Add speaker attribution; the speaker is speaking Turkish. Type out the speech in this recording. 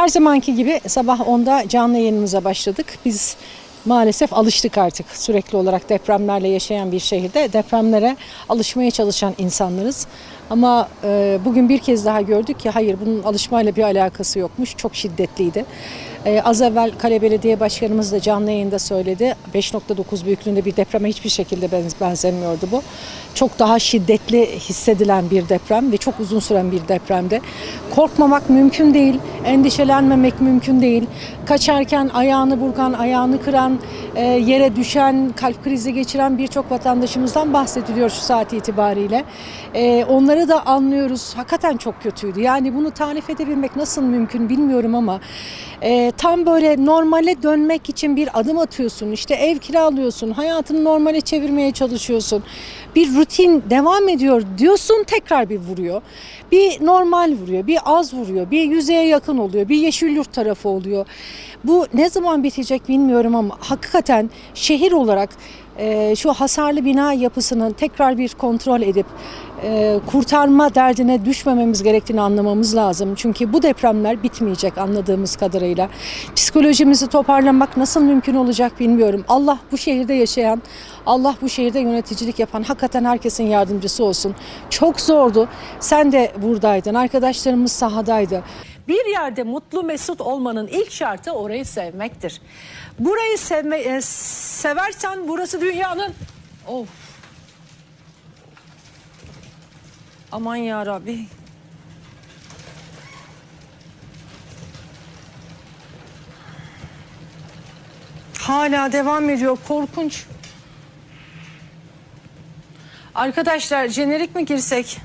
Speaker 1: Her zamanki gibi sabah 10'da canlı yayınımıza başladık. Biz maalesef alıştık artık sürekli olarak depremlerle yaşayan bir şehirde depremlere alışmaya çalışan insanlarız. Ama e, bugün bir kez daha gördük ki hayır bunun alışmayla bir alakası yokmuş. Çok şiddetliydi. E, az evvel Kale Belediye Başkanımız da canlı yayında söyledi. 5.9 büyüklüğünde bir depreme hiçbir şekilde benz- benzemiyordu bu. Çok daha şiddetli hissedilen bir deprem ve çok uzun süren bir depremde. Korkmamak mümkün değil, endişelenmemek mümkün değil. Kaçarken ayağını burkan, ayağını kıran, e, yere düşen, kalp krizi geçiren birçok vatandaşımızdan bahsediliyor şu saat itibariyle. E, onları da anlıyoruz. Hakikaten çok kötüydü. Yani bunu tarif edebilmek nasıl mümkün bilmiyorum ama tam böyle normale dönmek için bir adım atıyorsun. İşte ev kiralıyorsun, hayatını normale çevirmeye çalışıyorsun. Bir rutin devam ediyor diyorsun tekrar bir vuruyor. Bir normal vuruyor, bir az vuruyor, bir yüzeye yakın oluyor, bir yeşil yurt tarafı oluyor. Bu ne zaman bitecek bilmiyorum ama hakikaten şehir olarak e, şu hasarlı bina yapısını tekrar bir kontrol edip e, kurtarma derdine düşmememiz gerektiğini anlamamız lazım. Çünkü bu depremler bitmeyecek anladığımız kadarıyla. Psikolojimizi toparlamak nasıl mümkün olacak bilmiyorum. Allah bu şehirde yaşayan, Allah bu şehirde yöneticilik yapan hakikaten herkesin yardımcısı olsun. Çok zordu. Sen de buradaydın. Arkadaşlarımız sahadaydı.
Speaker 2: Bir yerde mutlu mesut olmanın ilk şartı orayı sevmektir. Burayı sevme, e, seversen burası dünyanın... Of. Aman ya Rabbi. Hala devam ediyor korkunç. Arkadaşlar jenerik mi girsek?